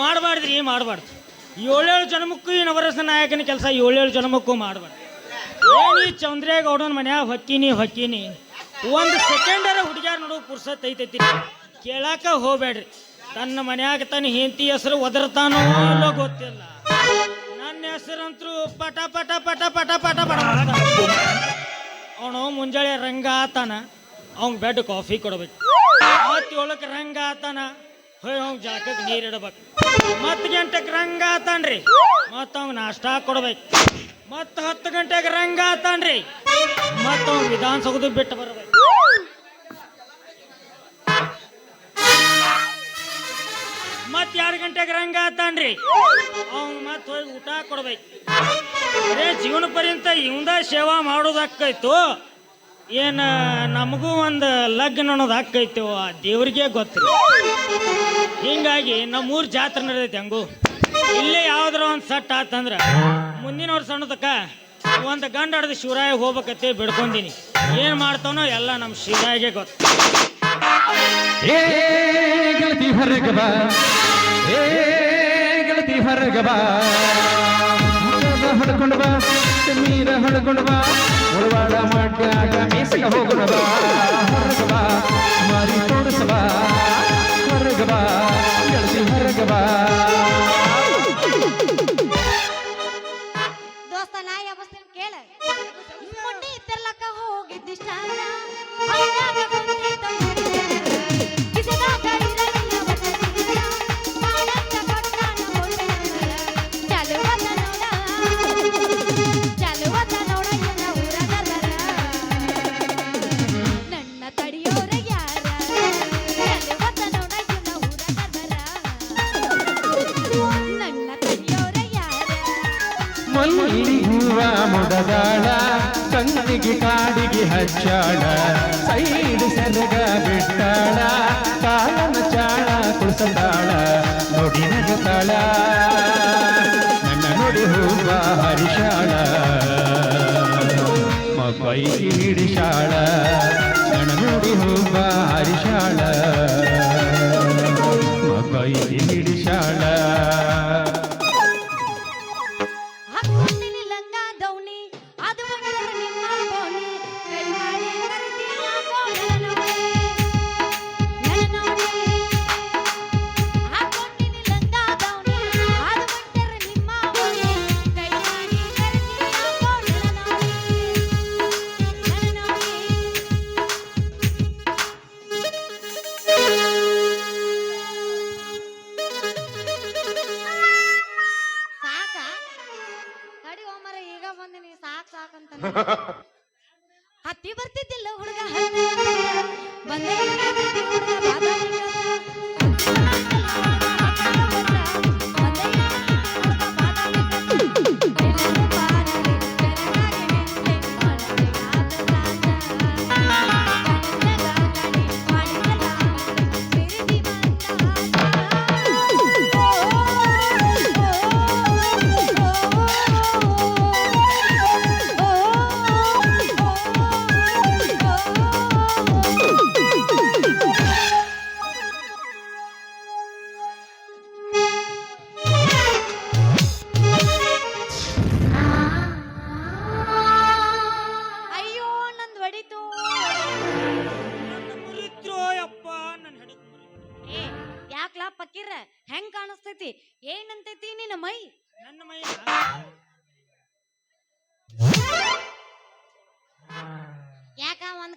ಮಾಡಬಾರ್ದ್ರಿ, ಮಾಡಬಾರ್ದು. ಏಳೇಳು ಜನ್ಮಕ್ಕೂ ಈ ನವರಸ ನಾಯಕನ ಕೆಲಸ ಏಳೇಳು ಜನ್ಮಕ್ಕೂ ಮಾಡಬಾರ್ದು. ಏನು ಈ ಚಂದ್ರೇಗೌಡನ ಮನ್ಯಾಗ ಹೊಕ್ಕೀನಿ ಹೊಕ್ಕೀನಿ. ಒಂದು ಸೆಕೆಂಡರ ಹುಡುಗ್ಯಾರ ನೋಡು ಪುರ್ಸತ್ ಐತೈತಿ. ಕೇಳಾಕ ಹೋಗ್ಬೇಡ್ರಿ. ತನ್ನ ಮನ್ಯಾಗ ತನ್ನ ಹೆಂಡತಿ ಹೆಸರು ಒದರ್ತಾನೋ ಅಲ್ಲೋ ಗೊತ್ತಿಲ್ಲ. ನನ್ನ ಹೆಸರಂತರೂ ಪಟ ಪಟ ಪಟ ಪಟ ಪಟ ಪಟ ಅವನು ಮುಂಜಾನೆ ರಂಗ ಆತಾನ ಅವ್ನಿಗೆ ಬೆಡ್ ಕಾಫಿ ಕೊಡ್ಬೇಕು. ಆತಿ ಏಳಕ್ಕೆ ರಂಗ ಆತಾನ ಹೋಯ್ ಅವ್ನ್ ಜಾಕಕ್ಕೆ ನೀರ್ ಇಡ್ಬೇಕು. ಮತ್ ಗಂಟೆಗೆ ರಂಗ ಆತಾನ್ರಿ. ಮತ್ ಅವ್ನ್ ನಾಷ್ಟಾ ಕೊಡ್ಬೇಕು. ಮತ್ತು ಹತ್ತು ಗಂಟೆಗೆ ರಂಗ ಆತಾನ್ರಿ. ಮತ್ ಅವ್ನ್ ವಿಧಾನಸೌಧ ಬಿಟ್ಟು ಬರ್ಬೇಕು. ಮತ್ತೆ ಎರಡು ಗಂಟೆಗೆ ರಂಗ ಆತಾನ್ರಿ? ಅವ್ನ ಮತ್ತೆ ಹೋಗಿ ಊಟ ಕೊಡ್ಬೇಕು. ಅದೇ ಜೀವನ ಪರ್ಯಂತ ಇವಂದ ಸೇವಾ ಮಾಡೋದಾಕೈತು ಏನ ನಮಗೂ ಒಂದು ಲಗ್ನ ಅನ್ನೋದು ಆಕೈತಿ ಆ ದೇವ್ರಿಗೆ ಗೊತ್ತು ಹಿಂಗಾಗಿ ನಮ್ಮೂರ್ ಜಾತ್ರೆ ನಡೆದೈತಿ ಹಂಗು. ಇಲ್ಲೇ ಯಾವ್ದಾರ ಒಂದು ಸಟ್ ಆತಂದ್ರ ಮುಂದಿನ ವರ್ಷ ಅನ್ನೋದಕ್ಕ ಒಂದು ಗಂಡ ಹಿಡ್ದು ಶಿವರಾಯ ಹೋಗ್ಬೇಕತ್ತೆ ಬಿಡ್ಕೊಂದಿನಿ ಏನ್ ಮಾಡ್ತಾವನೋ ಎಲ್ಲ ನಮ್ಮ ಶಿವರಾಯಿಗೆ ಗೊತ್ತು. ಏ ಗೆಳತಿ ಹೊರಗೆ ಏ ಗೆಳತಿ ಹೊರಗೆ ಬಾ. ಮುಖದ ಹೊಡ್ಕೊಂಡು ನೀರ ಹೊಡ್ಕೊಂಡು ಬಾ. ಮುಳವಾಡ ಮಾಡ್ಯಾಗ ಮೀಸಕ ಹೋಗೋಣ ಬಾ. ಹೊರಗೆ ಬಾ. ಮಾರಿ ತೋರಿಸ ಬಾ. ಹೊರಗೆ ಹರಗವಾ ಗೆಳತಿ ಹೊರಗೆ ಬಾ. ದೋಸ್ತ, ನಾ ಯಾವಸ್ತೇನೆ ಕೇಳ. ಮುಟ್ಟಿ ತರ್ಲಕ್ಕ ಹೋಗಿದ್ದಿಷ್ಟ ಹಚ್ಚಾಳ ಸೈಡ್ ಸೆರಗ ಬಿಟ್ಟಾಳ. ಕಾಲನ ಚಾಳ ಕುಳಿಸತಾಳ. ನೋಡಿ ನಗುತ್ತಾಳ. ನನ್ನ ನೋಡಿ ಹೂವ ಹರಿಶಾಳ. ಮಕ್ಕೈಗೆ ಹಿಡಿಶಾಳ. ನನ್ನ ನೋಡಿ ಹೂವ ಹರಿಶಾಳ.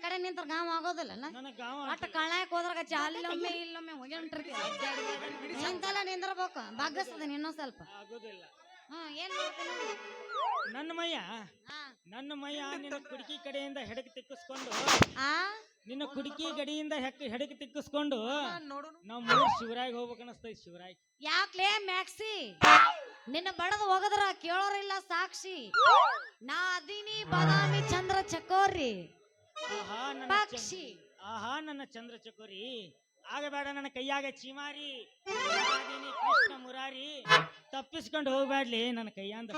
ಕಡೆ ನಿಂತ್ರ ಗಾಂವ್ ಆಗೋದಿಲ್ಲ ಒಟ್ಟ ಕಳ್ಯಾಕ್ ಹೋದ್ರಾಗ ಚಾಲಿಲ್ಲೊಮ್ಮೆ ಇಲ್ಲೊಮ್ಮೆ ಹೋಗಿ ಹೊಂಟಿರ್ತೀವಿ ನಿಂತಲ್ಲ ನಿಂದ್ರಬೇಕು ಬಗ್ಗಸ್ತದ ಇನ್ನೊಂದ್ ಸ್ವಲ್ಪ. ಏನ್ ಮಾಡ್ತೀನಿ ನನ್ನ ಮಯ್ಯ ನನ್ನ ಮಯ್ಯ ನಿನ್ನ ಕುಡುಕಿ ಕಡೆಯಿಂದ ಹೆಡಕ್ ತಿಕ್ಕಿಸ್ಕೊಂಡು ಆ? ನಿನ್ನ ಕುಡುಕಿ ಗಡಿಯಿಂದ ಹೆಡಕ್ ತಿಕ್ಕಿಸ್ಕೊಂಡು ನಾವು ಮೂರು ಶಿವರಾಯಿಗೆ ಹೋಗ್ಬೇಕು ಅನಸ್ತೈತಿ ಶಿವರಾಯ್. ಯಾಕ್ಲೇ ಮ್ಯಾಕ್ಸಿ? ನಿನ್ನ ಬಡದ ಹೋಗದ್ರ ಕೇಳೋರಿಲ್ಲ ಸಾಕ್ಷಿ. ನಾ ಅದೀನಿ ಬಾದಾಮಿ ಚಂದ್ರ ಚಕೋರಿ. ಆಹಾ ನನ್ನ ಪಕ್ಷಿ. ಆಹಾ ನನ್ನ ಚಂದ್ರ ಚಕೋರಿ. ಆಗಬೇಡ ನನ್ನ ಕೈಯಾಗ ಚೀಮಾರಿ. ಕೃಷ್ಣ ಮುರಾರಿ. ತಪ್ಪಿಸ್ಕೊಂಡು ಹೋಗ್ಬ್ಯಾಡ್ಲಿ ನನ್ನ ಕೈಯಾಂದ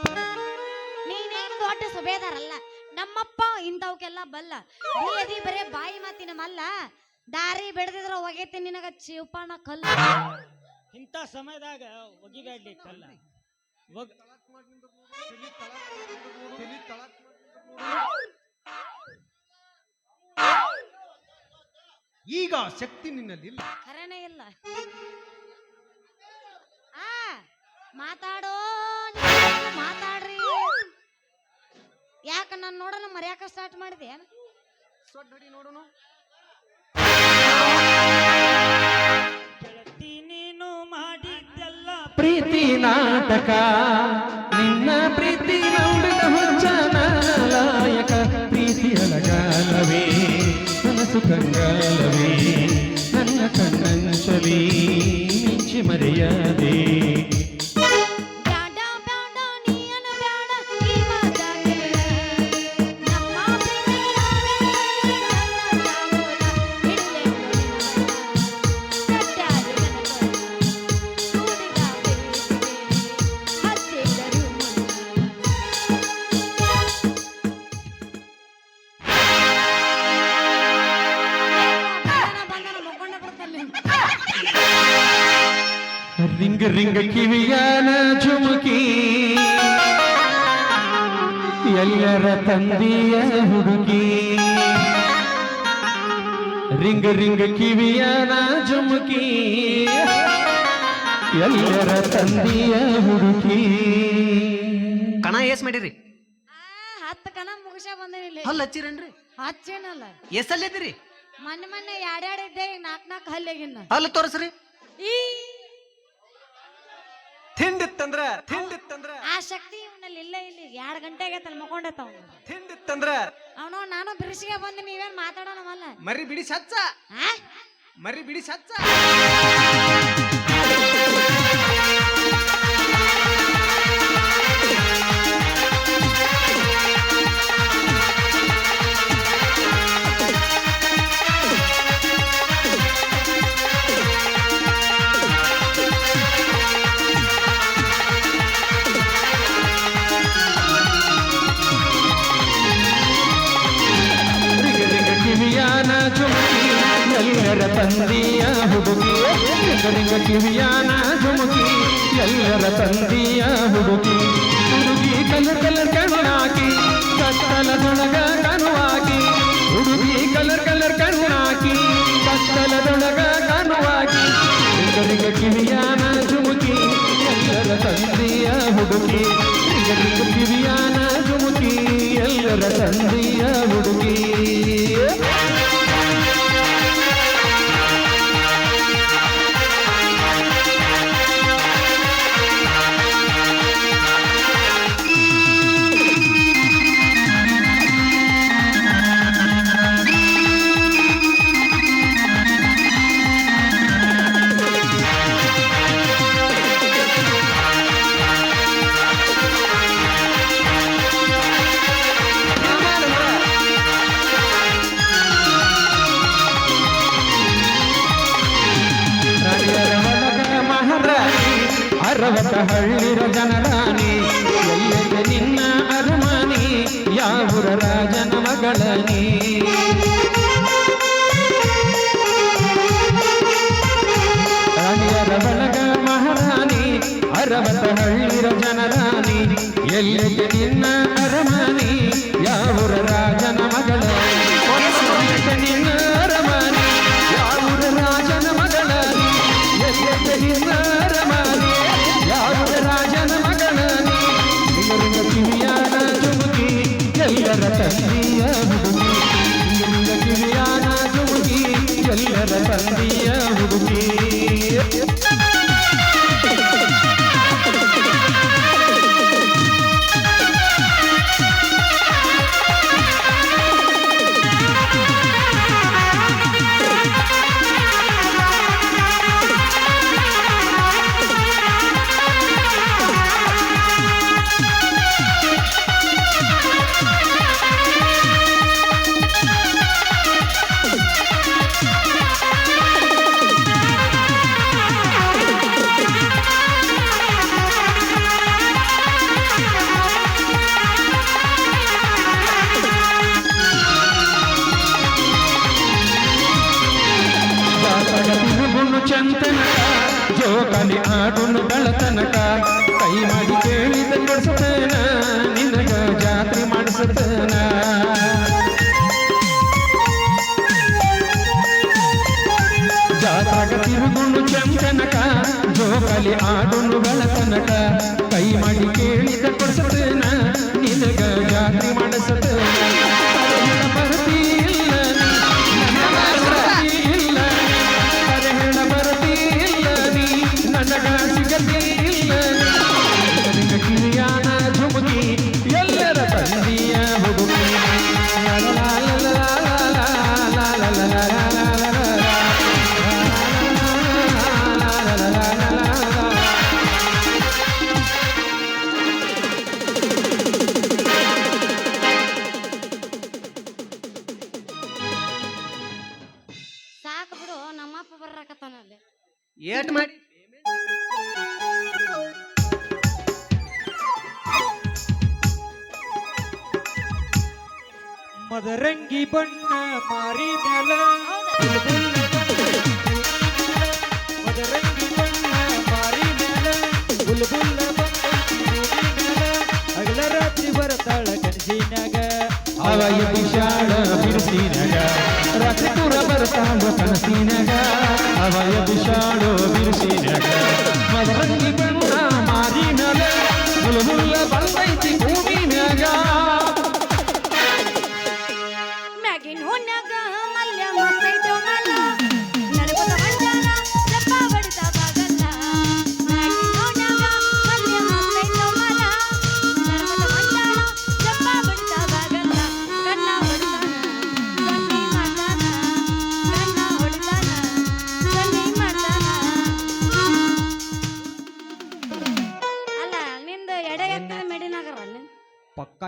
ನೀನೇನು ದೊಡ್ಡ ಸುಬೇದಾರಲ್ಲ ನಮ್ಮಪ್ಪ ಇಂಥವಕ್ಕೆಲ್ಲ ಬಲ್ಲ. ನೀ ಅದಿ ಬರೇ ಬಾಯಿ ಮಾತಿನ ಮಲ್ಲ. ದಾರಿ ಬೆಳೆದಿದ್ರ ಒಗೈತಿ ನಿನಗ ಚೀಪಾಣ ಕಲ್ಲು. ಇಂಥ ಸಮಯದಾಗ ಒಗಿಬ್ಯಾಡ್ಲಿ ಕಲ್ಲ. ಒಗ್ ಈಗ ಶಕ್ತಿ ನಿನ್ನಲ್ಲಿ ಇಲ್ಲ ಖರೇನೇ ಇಲ್ಲ. ಆ ಮಾತಾಡೋ ಮಾತಾಡ್ರಿ. ಯಾಕ ನಾನು ನೋಡೋಣ ಮರ್ಯಾಕ ಸ್ಟಾರ್ಟ್ ಮಾಡಿದೆ? ನೋಡೋಣ ಗೆಳತಿ ನೀನು ಮಾಡಿದ್ದೆಲ್ಲ ಪ್ರೀತಿ ನಾಟಕ ನಿನ್ನ ಪ್ರೀತಿ ನೋಡಿದ ಹುಚ್ಚನ ಲಾಯಕ ಪ್ರೀತಿ ಅಲಗಾಲವೇ ಕನಸು ಕಂಗಾಲವೇ ನನ್ನ ಕಣ್ಣಂಚಲಿ ಮಿಂಚಿ ಮರೆಯದೆ ರಿಂಗ ರಿಂಗ ಕಿವಿಯಾನ ಚುಮುಕಿ ಎಲ್ಲರ ತಂದೆಯ ಹುಡುಗಿ ರಿಂಗ ರಿಂಗ ಕಿವಿಯಾನ ಚುಮುಕಿ ಎಲ್ಲರ ತಂದೆಯ ಹುಡುಗಿ ಕಣ ಏಸ್ ಮಾಡಿರಿ? ಆ, ಹತ್ತು ಕಣ ಮುಗಿಸ ಬಂದೇನಿಲ್ಲ ಹಲ್ಲ ಹಚ್ಚಿರನ್ರಿ? ಹಚ್ಚೇನಲ್ಲ. ಎಸಲ್ಲಿದ್ದೀರಿ ಮೊನ್ನೆ ಮೊನ್ನೆ ಎರಡೆರಡು ಇದ್ದೆ ಈಗ ನಾಲ್ಕು ನಾಲ್ಕು ಹಲ್ಲೆಗಿನ್ನ ಹಲ್ಲ ತೋರಿಸ್ರಿ. ಈ ತಿಂಡಿತ್ತಂದ್ರ ತಿಂಡಿತ್ತಂದ್ರ ಆ ಶಕ್ತಿ ಇವನಲ್ಲಿ ಇಲ್ಲ ಇಲ್ಲಿ. ಎರಡು ಗಂಟೆಗೆ ತಲೆ ಅಲ್ಲಿ ಅವನು. ತಿಂಡಿತ್ತಂದ್ರ ಅವನು ನಾನು ಬಿರುಸಿಗೆ ಬಂದು ನೀವೇನ್ ಮಾತಾಡೋಣವಲ್ಲ? ಮರಿ ಬಿಡಿ ಸಚ್ಚ. ಆ? ಮರಿ ಬಿಡಿ ಸಚ್ಚ. ಹಳ್ಳಿರ ಜನರಾಣಿ ಎಲ್ಲೆಗೆ ನಿನ್ನ ಅರಮಾನಿ, ಯಾವುರ ರಾಜನ ಮಗಳನಿ. ರಾಣಿಯರ ಬಳಗ ಮಹಾರಾಣಿ, ಅರವತ್ತ ಹಳ್ಳಿರ ಜನರಾಣಿ ಎಲ್ಲೆಗೆ ನಿನ್ನ da da da ಬುಲ್ಬುಲ್ಲ ಬಂದೈತಿ ಭೂಮಿ ಮ್ಯಾಲ ಹಗಲ ರಾತ್ರಿ ಬರ್ತಾಳ ಕನಸಿನ್ಯಾಗ ಅವಯ ವಿಶಾಲ ಬಿರುಸಿನಗ ರಾತ್ರಿ ಪೂರ ಬರ್ತಾಳು ಕನಸಿನಗ ಅವಯ ವಿಶಾಲ ಬಿರುಸಿನಗ ಮದರಂಗಿ ಬಣ್ಣ ಮಾರಿನಗ ಬುಲ್ಬುಲ್ಲ ಬಂದೈತಿ ಭೂಮಿನ್ಯಾಗ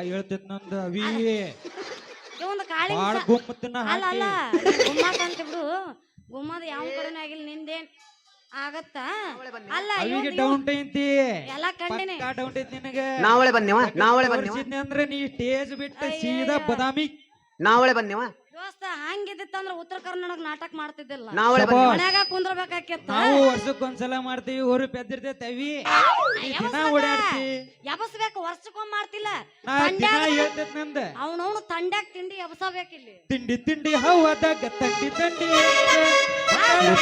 ಹೇಳ್ತೈತ್ ನಂದ ಅವಿ. ಒಂದು ಕಾಳಿ ಬಾಳ ಸ- ಗುಮ್ಮತ್ತನ ಅಲ್ಲ ಅಲ್ಲ ಗುಮ್ಮತ್ ಅಂತ ಬಿಡು. ಗುಮ್ಮದ ಯಾವ ಕಡೆನೂ ಆಗಿಲ್ಲ ನಿಂದೇನ್ ಆಗತ್ತಾ? ಅಲ್ಲ ಅವಿಗೆ ಡೌನ್ ಐತಿ ಎಲ್ಲ ಕಂಡಿನಿ. ಪಕ್ಕಾ ಡೌನ್ ಟೈಂತಿ ನಿನಗ. ನಾವಳೆ ಬಂದೇವ ನಾವಳೆ ಬಂದೇವ ಅಂದ್ರೆ ನೀ ಸ್ಟೇಜ್ ಬಿಟ್ಟು. ಸೀದಾ ಬದಾಮಿ. ನಾವಳೆ ಬಂದೇವ ದೋಸ್ತ ಹಂಗಿದ್ದಿತ್ತಂದ್ರ ಉತ್ತರ ಕರ್ನಾಟಕ ನಾಟಕ ಮಾಡ್ತಿದ್ದಿಲ್ಲ. ನಾವಳೆ. ಬಂದೇವ ಮನ್ಯಾಗ ಕುಂದ್ರಬೇಕಾಕಿತ್ತ ನಾವು ವರ್ಷಕ್ಕೊಂದ್ಸಲ ಮಾಡ್ತೀವಿ ಊರು ಪೆದ್ದಿರ್ತೈತಿ ಈ ದಿನ ಓಡಾಡ್ತಿ. ಎಬಸ್ಬೇಕು ವರ್ಷಕ್ಕೊಮ್ಮೆ ಮಾಡ್ತಿಲ್ಲ. ನಾ ದಿನ ಹೇಳ್ತೈತ್ ನಂದ. ಅವನವನು ತಂಡ್ಯಾಗ ತಿಂಡಿ ಎಬಸಬೇಕಿಲ್ಲಿ ತಿಂಡಿ ತಿಂಡಿ ಹೌದಾಗ ತಂಡಿ ತಂಡಿ.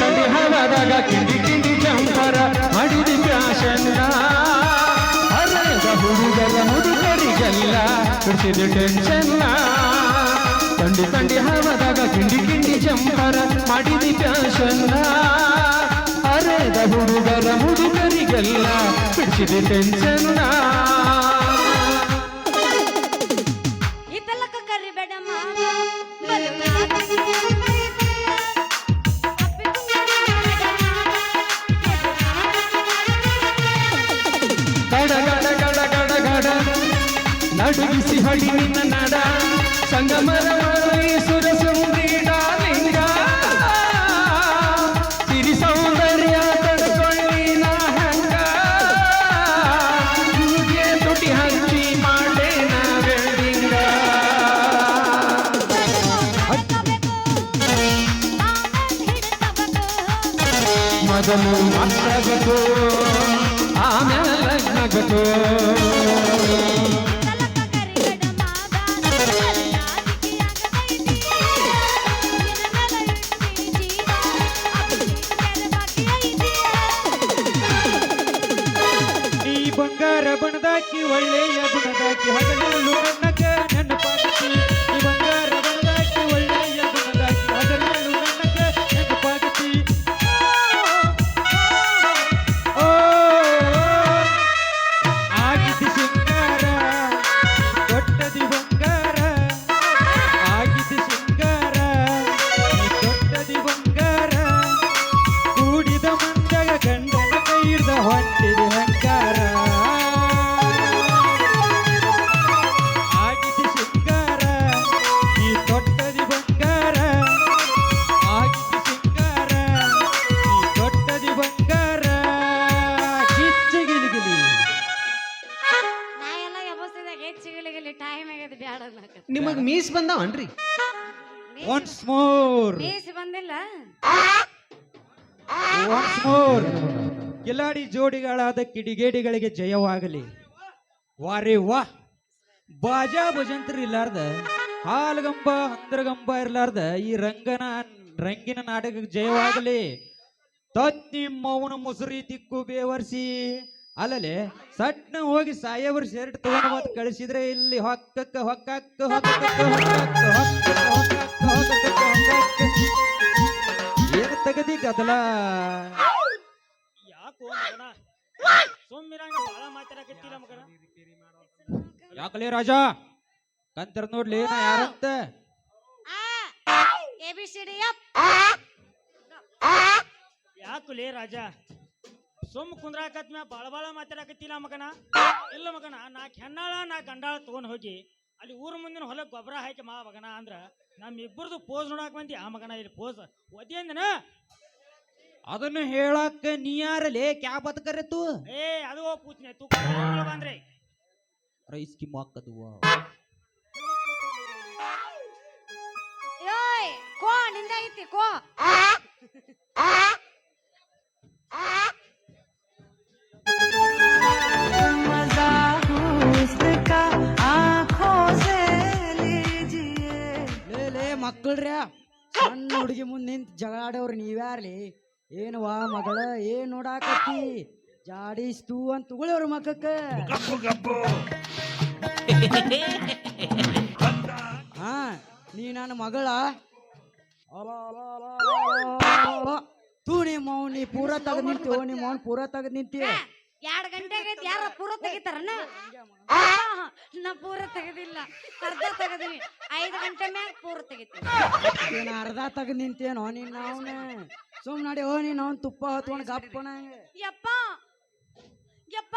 ತಂಡಿ ಹವಾದಾಗ ಕಿಂಡಿ ಕಿಂಡಿ ಚಂಪರ ಮಾಡಿದಿ ಫ್ಯಾಷನ್ ಅರೆದ ಹುಡುಗರ ಮುದುಕರಿಗೆಲ್ಲ ಬಿಡಿಸಿದ ಟೆನ್ಷನ್ ತಂಡಿ ತಂಡಿ ಹಾವದಾಗ ಕಿಂಡಿ ಕಿಂಡಿ ಜಂಪರ ಮಾಡಿದಿ ಫ್ಯಾಷನ್ ಅರೆದ ಹುಡುಗರ ಮುದುಕರಿಗೆಲ್ಲ ಬಿಡಿಸಿದೆ ಟೆನ್ಷನ್ ಇದೆಲ್ಲಕ ಕರಿಬೇಡ ಮಾವ ಬದುಕಾಗ ಗಡ ಗಡ ಗಡ ಗಡ ಗಡ ನಡುಗಿಸಿ ಹಡಿ ನಿನ್ನ ನಡ. ಸಂಗಮರ ಸುರ ಸುಂದರಿ ಲಿಂಗ. ಸಿರಿ ಸೌಂದರ್ಯ ತಡ್ಕೊಳ್ಳಿನ ಹಂಗ. ನಿಮಗೆ ತುಟಿ ಹಂಚಿ ಮಾಡೇನ ಬೆಳ್ಳಿಂಗ ಮೊದಲು ಮಕ್ಕಳಗೋ ಆಮೇಲೆ ಲಗ್ನಗೋ ಹೆಚ್ಚಿಗಿಲಿಗಿಲಿ ಟೈಮ್ ಆಗೈತಿ ಬ್ಯಾಡ. ನಿಮಗ್ ಮೀಸ್ ಬಂದಾವನ್ರಿ? ಒನ್ಸ್ ಮೋರ್ ಮೀಸ್ ಬಂದಿಲ್ಲ? ಒನ್ಸ್ ಮೋರ್ ಕಿಲಾಡಿ ಜೋಡಿಗಳಾದ ಕಿಡಿಗೇಡಿಗಳಿಗೆ ಜಯವಾಗಲಿ. ವಾರೇ ವಾ. ಬಾಜಾ ಭಜಂತ್ರ ಇರ್ಲಾರ್ದ ಹಾಲ್ಗಂಬ ಹಂದ್ರಗಂಬ ಇರ್ಲಾರ್ದ ಈ ರಂಗನ ರಂಗಿನ ನಾಟಕಕ್ಕೆ ಜಯವಾಗಲಿ. ತತ್ತಿ ಮೌನ ಮುಸುರಿ ತಿಕ್ಕು ಬೇವರ್ಸಿ. ಅಲ್ಲಲ್ಲಿ ಸಣ್ಣ ಹೋಗಿ ಸಾಯೇಬ್ರ ಶರ್ಟ್ ತಗೊಂಡು ಮತ್ತೆ ಕಳಿಸಿದ್ರೆ ಇಲ್ಲಿ ಹೊಕ್ಕಕ್ಕ ಹೊಕ್ಕಕ್ಕ ಹೊಕ್ಕಕ್ಕ ಹೊಕ್ಕಕ್ಕ ಏನು ತೆಗದಿ ಕದಲ ಯಾಕೋ ಯಾಕಲೇ ರಾಜ? ಕಂತರ ನೋಡ್ಲಿ ನಾ ಯಾರಂತ? ಯಾಕಲೇ ರಾಜ? ಸುಮ್ ಕುಂದ್ರಾಕತ್ ಮ್ಯಾ ಬಾಳ ಬಾಳ ಮಾತಾಡಕತ್ತಿಲ್ಲ ಮಗನ? ಇಲ್ಲ ಮಗನ ನಾ ಕೆನ್ನಾಳ ನಾ ಗಂಡಾಳ ತಗೊಂಡ್ ಹೋಗಿ ಅಲ್ಲಿ ಊರ ಮುಂದಿನ ಹೊಲಕ್ ಗೊಬ್ಬರ ಹಾಕಿ ಮಾ ಮಗನ ಅಂದ್ರ ನಮ್ ಇಬ್ಬರದು ಪೋಸ್ ನೋಡಾಕ್ ಬಂದಿ. ಆ ಮಗನ ಇಲ್ಲಿ ಪೋಸ್ ಒದಿ ಅಂದನ ಅದನ್ನು ಹೇಳಕ್ಕ ನೀ ಯಾರಲೇ ಕ್ಯಾ ಬದುಕರೆ ತೂ? ಏ ಅದು ಪೂಚ್ನೆ ತೂ ಬಂದ್ರೆ. ರೈಸ್ ಮಾಕದು ಏಯ್ ಕೋ ನಿಂದ ಐತಿ ಕೋ. ಮಕ್ಕಳ್ರ್ಯಾ ಸಣ್ಣ ಹುಡುಗಿ ಮುಂದೆ ನಿಂತು ಜಗಳಾಡೋರು ನೀವ್ಯಾರ್ಲಿ ಏನು ವಾ ಮಗಳ ಏನ್ ನೋಡಾಕತ್ತಿ? ಜಾಡಿಸ್ತು ಅಂತ ತಗೊಳ್ಳೋರು ಮಕ್ಕಕ್ಕ. ಹಾ ನೀ ನನ್ನ ಮಗಳ. ಅಲ, ಅಲ, ಅಲ, ಅಲ, ಅಲ, ಅಲ. ತೂ ನಿಮ್ಮ ಅವ್ನ್ ನೀ ಪೂರ ತಗದ್ ನಿಂತಿ ನಿಮ್ಮ ಅವ್ನ್ ಪೂರ ತೆಗೆದ್ ನಿಂತಿ ಎರಡ್ ಗಂಟೆಗೆ ಐತಿ ಯಾರ ಪೂರ ತೆಗಿತಾರನ? ನಾ ಪೂರ ತೆಗದಿಲ್ಲ. ಅರ್ಧ ತೆಗದಿನಿ. ಐದು ಗಂಟೆ ಮ್ಯಾಗ ಪೂರ ತೆಗಿತೀನಿ. ಏನ ಅರ್ಧ ತೆಗೆದ್ ನಿಂತೇನೋ ನೀನ್ ಅವನು? ಸುಮ್ ನಡಿ ಓ ನೀನ್ ಅವನ್ ತುಪ್ಪ ಹತ್ಕೊಂಡ್ ಗಪ್ಪನ. ಯಪ್ಪ! ಯಪ್ಪ!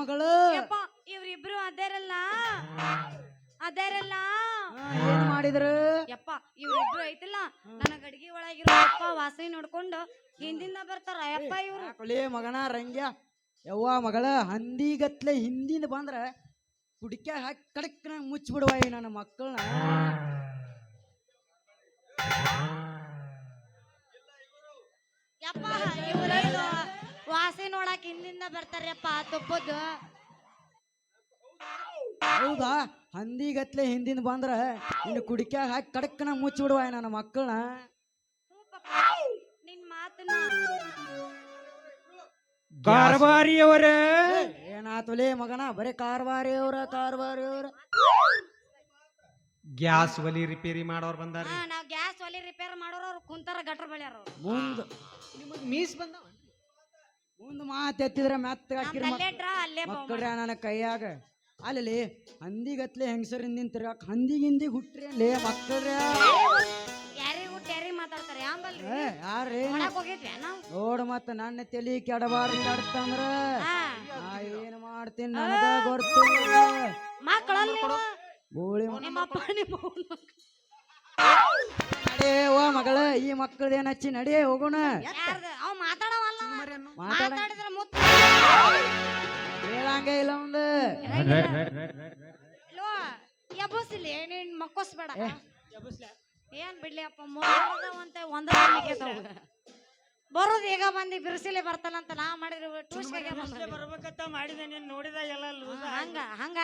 ಮಗಳು. ಯಪ್ಪ ಇವ್ರಿಬ್ರು ಅದೇರಲ್ಲ? ಅದೇರಲ್ಲ. ಏನ್ ಮಾಡಿದ್ರು? ಯಪ್ಪ ಇವ್ರಿಬ್ರು ಐತಿಲ್ಲ. ನನ್ನ ಅಡ್ಗಿ ಒಳಗಿರೋ ಯಪ್ಪ ವಾಸನೆ ನೋಡ್ಕೊಂಡು ಹಿಂದಿಂದ ಬರ್ತಾರ. ಯಪ್ಪ ಇವ್ರು. ಮಗನ ರಂಗ್ಯ. ಯವ್ವ ಮಗಳ ಹಂದಿಗತ್ಲೆ ಹಿಂದಿಂದ ಬಂದ್ರ ಕುಡಿಕೆ ಹಾಕಿ ಕಡಕ್ನ ಮುಚ್ಚಿಬಿಡುವ ಈ ನನ್ನ ಮಕ್ಕಳನ್ನ ಯಪ್ಪ ವಾಸನೆ ನೋಡಕ್ ಹಿಂದಿಂದ ಬರ್ತಾರ್ಯಪ್ಪ ತುಪ್ಪದ್ದು. ಹೌದಾ? ಹಂದಿಗತ್ಲೆ ಹಿಂದಿಂದ ಬಂದ್ರ ಇನ್ನು ಕುಡಿಕೆ ಹಾಕಿ ಕಡಕ್ಕನ ಮುಚ್ಚಿ ಬಿಡುವ ನನ್ನ ಮಕ್ಕಳನ್ನ ಕಾರವಾರಿಯವರ ನಿನ್ ಮಾತನ್ನ ಏನಾತುಲೇ ಮಗನ? ಬರೀ ಕಾರವಾರಿಯವರ ಕಾರವಾರಿಯವರ ಗ್ಯಾಸ್ ಒಲಿ ರಿಪೇರಿ ಮಾಡೋರ್ ಬಂದಾರ ನಾವು ನಾವ್ ಗ್ಯಾಸ್ ಒಲಿ ರಿಪೇರ್ ಮಾಡೋರು ಅವ್ರು ಕುಂತಾರ ಗಟ್ರ ಬೆಳ್ಯಾರ. ಅವ್ರು ಮುಂದ್ ನಿಮಗ್ ಮೀಸ್ ಬಂದ ಮುಂದ್ ಮಾತ್ ಎತ್ತಿದ್ರ ಮೆತ್ತ ನಮ್ದು ಹಾಕಿರ ಅಲ್ಲೇ. ಮಕ್ಕಳ್ರ ನನ್ನ ಕೈಯಾಗ. ಅಲ್ಲಿ ಹಂದಿಗತ್ಲೆ ಹೆಂಗಸರಿಂದ ನಿಂತಿರಾಕ ಹಂದಿಗಿಂದಿ ಹಿಂದಿಗ್ ಹುಟ್ರಿ ಲೇ ಮಕ್ಕಳ್ರ. ಯಾರಿಗ್ ಮಾತಾಡ್ತಾರೆ ಯಾಂಬಲ್ರಿ ಯಾರೇ ಮಾಡಕ್ ಹೋಗಿದ್ವಿ ನಾವು? ನೋಡ್ ಮತ್ತ ನನ್ನ ತಲಿ ಕೆಡಬಾರ್ದು ನಾ ಏನ್ ಮಾಡ್ತೀನಿ ನನಗ ಗೊತ್ತು ಮಕ್ಕಳಲ್ಲಿ ಗೋಳಿ ನಿಮ್ಮ ಅಪ್ಪ ನಿಮ್ಮ ಅವ್ವನ್ ಮಕ್ಳು. ನಡೇ ಓ ಮಗಳ ಈ ಮಕ್ಕಳದೇನ್ ಹಚ್ಚಿ ನಡಿ ಹೋಗೋಣ. ಯಾರ್ದು? ಅವ್ ಮಾತಾಡವಲ್ಲ. ಅವ. ಮಾತಾಡ. ಮಾತಾಡಿದ್ರ ಮುತ್ತ ಹೇಳಂಗೆ ಇಲ್ಲ ಒಂದು. ಎಬ್ಬಸಿಲಿ ನೀನ್ ಮಕ್ಕೋಸ್ಬೇಡ? ಏನ್ ಬಿಡ್ಲಿ ಅಪ್ಪ ಮೂರದವಂತ ಒಂದ ಬರೋದು ಈಗ ಬಂದಿ ಬಿರುಸಿಲೆ ಬರ್ತಲ್ಲ ನಾ ಮಾಡಿದ್ರು ಟೂಸ್ಗೆ ಬರ್ಬೇಕಂತ ಮಾಡಿದೆ ನೀನ್ ನೋಡಿದ ಎಲ್ಲ ಲೂಸ ಹಂಗ ಹಂಗ